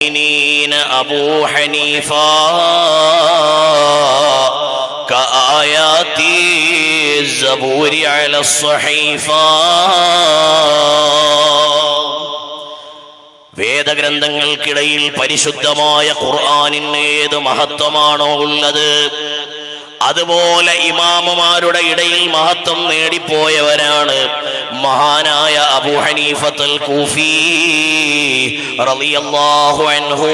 المؤمنين أبو حنيفة كآيات الزبور على الصحيفة വേദഗ്രന്ഥങ്ങൾക്കിടയിൽ പരിശുദ്ധമായ ഖുർആാനിന് ഏത് മഹത്വമാണോ ഉള്ളത് അതുപോലെ ഇമാമുമാരുടെ ഇടയിൽ മഹത്വം നേടിപ്പോയവരാണ് മഹാനായ അബു ഹനീഫത്തുൽ കൂഫി റളിയല്ലാഹു അൻഹു.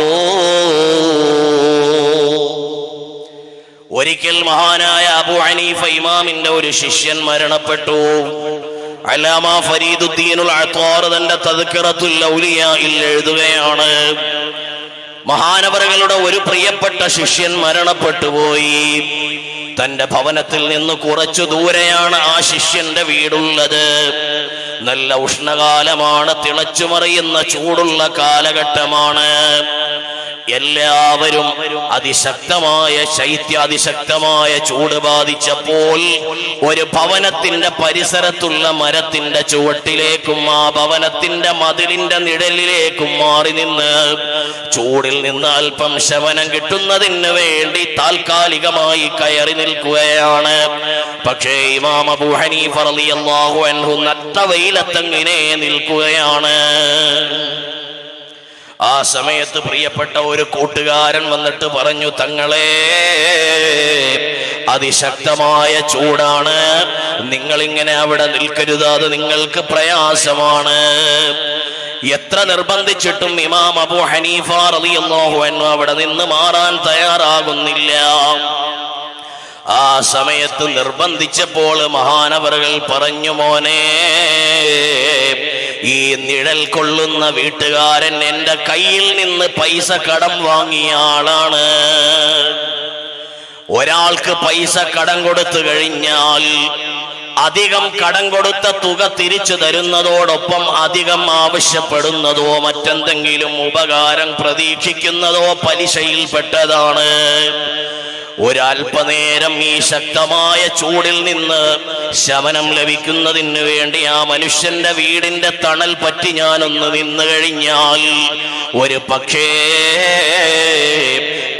ഒരിക്കൽ മഹാനായ അബു ഹനീഫ ഇമാമിന്റെ ഒരു ശിഷ്യൻ മരണപ്പെട്ടു. അലാമ ഫരീദുദ്ദീനുൽ അത്താർ തന്റെ തദ്ക്കിറത്തുൽ ഔലിയായിൽ എഴുതുകയാണ്. മഹാനവറുകളുടെ ഒരു പ്രിയപ്പെട്ട ശിഷ്യൻ മരണപ്പെട്ടു പോയി തന്റെ ഭവനത്തിൽ നിന്ന് കുറച്ചു ദൂരെയാണ് ആ ശിഷ്യന്റെ വീടുള്ളത്. നല്ല ഉഷ്ണകാലമാണ് തിളച്ചുമറിയുന്ന ചൂടുള്ള കാലഘട്ടമാണ്. എല്ലാവരും അതിശക്തമായ ശൈത്യ അതിശക്തമായ ചൂട് ബാധിച്ചപ്പോൾ ഒരു ഭവനത്തിന്റെ പരിസരത്തുള്ള മരത്തിന്റെ ചുവട്ടിലേക്കും ആ ഭവനത്തിന്റെ മതിലിന്റെ നിഴലിലേക്കും മാറി നിന്ന് ചൂടിൽ നിന്ന് അല്പം ശമനം കിട്ടുന്നതിന് വേണ്ടി താൽക്കാലികമായി കയറി നിൽക്കുകയാണ്. പക്ഷേ ഇമാം അബൂ ഹനീഫ റളിയല്ലാഹു അൻഹു നട്ട വെയിലത്തങ്ങിനെ നിൽക്കുകയാണ്. ആ സമയത്ത് പ്രിയപ്പെട്ട ഒരു കൂട്ടുകാരൻ വന്നിട്ട് പറഞ്ഞു തങ്ങളെ അതിശക്തമായ ചൂടാണ്. നിങ്ങൾ ഇങ്ങനെ അവിടെ നിൽക്കരുത്. അത് നിങ്ങൾക്ക് പ്രയാസമാണ്. എത്ര നിർബന്ധിച്ചിട്ടും ഇമാം അബു ഹനീഫ റളിയല്ലാഹു അൻഹു അവിടെ നിന്ന് മാറാൻ തയ്യാറാകുന്നില്ല. ആ സമയത്ത് നിർബന്ധിച്ചപ്പോൾ മഹാനവറുകൾ പറഞ്ഞു മോനെ ഈ നിഴൽ കൊള്ളുന്ന വീട്ടുകാരൻ എന്റെ കയ്യിൽ നിന്ന് പൈസ കടം വാങ്ങിയ ആളാണ്. ഒരാൾക്ക് പൈസ കടം കൊടുത്തു കഴിഞ്ഞാൽ അധികം കടം കൊടുത്ത തുക തിരിച്ചു തരുന്നതോടൊപ്പം അധികം ആവശ്യപ്പെടുന്നതോ മറ്റെന്തെങ്കിലും ഉപകാരം പ്രതീക്ഷിക്കുന്നതോ പലിശയിൽപ്പെട്ടതാണ്. ഒരല്പനേരം ഈ ശക്തമായ ചൂടിൽ നിന്ന് ശമനം ലഭിക്കുന്നതിന് വേണ്ടി ആ മനുഷ്യന്റെ വീടിന്റെ തണൽ പറ്റി ഞാനൊന്ന് നിന്ന് കഴിഞ്ഞാൽ ഒരു പക്ഷേ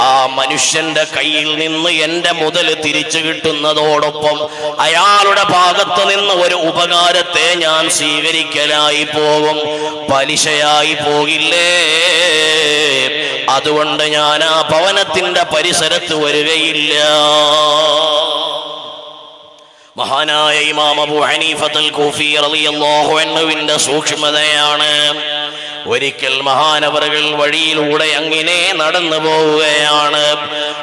ആ മനുഷ്യന്റെ കയ്യിൽ നിന്ന് എന്റെ മുതൽ തിരിച്ചു കിട്ടുന്നതോടൊപ്പം അയാളുടെ ഭാഗത്ത് നിന്ന് ഒരു ഉപകാരത്തെ ഞാൻ സ്വീകരിക്കലായി പോകും പലിശയായി പോകില്ലേ? അതുകൊണ്ട് ഞാൻ ആ ഭവനത്തിന്റെ പരിസരത്ത് വരികയില്ല. മഹാനായ ഇമാം അബൂ ഹനീഫത്തുൽ റളിയല്ലാഹു അൻഹുവിന്റെ സൂക്ഷ്മതയാണ്. ഒരിക്കൽ മഹാനവറുകൾ വഴിയിലൂടെ അങ്ങനെ നടന്നു പോവുകയാണ്.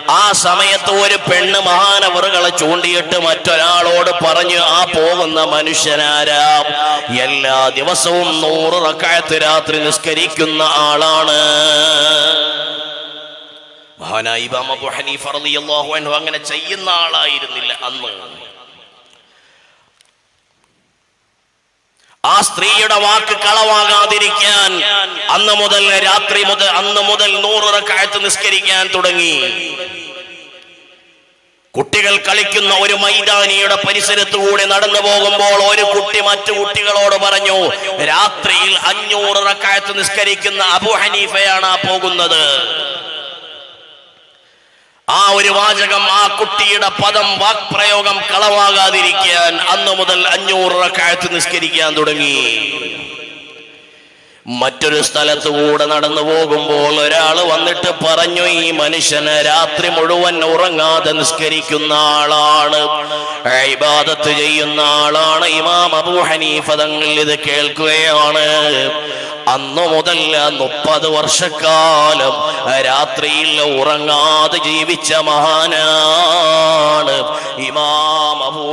ആ സമയത്ത് ഒരു പെണ്ണ് മഹാനവറുകളെ ചൂണ്ടിയിട്ട് മറ്റൊരാളോട് പറഞ്ഞു ആ പോകുന്ന മനുഷ്യനാരാ? എല്ലാ ദിവസവും നൂറ് റക്കായത്ത് രാത്രി നിസ്കരിക്കുന്ന ആളാണ്. മഹാനായ അബൂ ഹനീഫ റളിയല്ലാഹു അൻഹു അങ്ങനെ ചെയ്യുന്ന ആളായിരുന്നില്ല അന്ന്. ആ സ്ത്രീയുടെ വാക്ക് കളവാകാതിരിക്കാൻ അന്ന് മുതൽ രാത്രി മുതൽ അന്ന് മുതൽ നൂറ് റക്കായത്ത് നിസ്കരിക്കാൻ തുടങ്ങി. കുട്ടികൾ കളിക്കുന്ന ഒരു മൈതാനിയുടെ പരിസരത്തുകൂടി നടന്നു പോകുമ്പോൾ ഒരു കുട്ടി മറ്റു കുട്ടികളോട് പറഞ്ഞു രാത്രിയിൽ അഞ്ഞൂറ് റക്കായത്ത് നിസ്കരിക്കുന്ന അബു ഹനീഫയാണ് പോകുന്നത്. ആ ഒരു വാചകം ആ കുട്ടിയുടെ പദം വാക്പ്രയോഗം കളവാകാതിരിക്കാൻ അന്ന് മുതൽ അഞ്ഞൂറ് റക്കായത്ത് നിസ്കരിക്കാൻ തുടങ്ങി. മറ്റൊരു സ്ഥലത്ത് കൂടെ നടന്നു പോകുമ്പോൾ ഒരാൾ വന്നിട്ട് പറഞ്ഞു ഈ മനുഷ്യന് രാത്രി മുഴുവൻ ഉറങ്ങാതെ നിസ്കരിക്കുന്ന ആളാണ്. ഇബാദത്ത് ചെയ്യുന്ന ആളാണ്. ഇമാം അബൂ ഹനീഫ തങ്ങൾ ഇത് കേൾക്കുകയാണ്. അന്നു മുതൽ മുപ്പത് വർഷക്കാലം രാത്രിയിൽ ഉറങ്ങാതെ ജീവിച്ച മഹാനാണ് ഇമാം അബൂ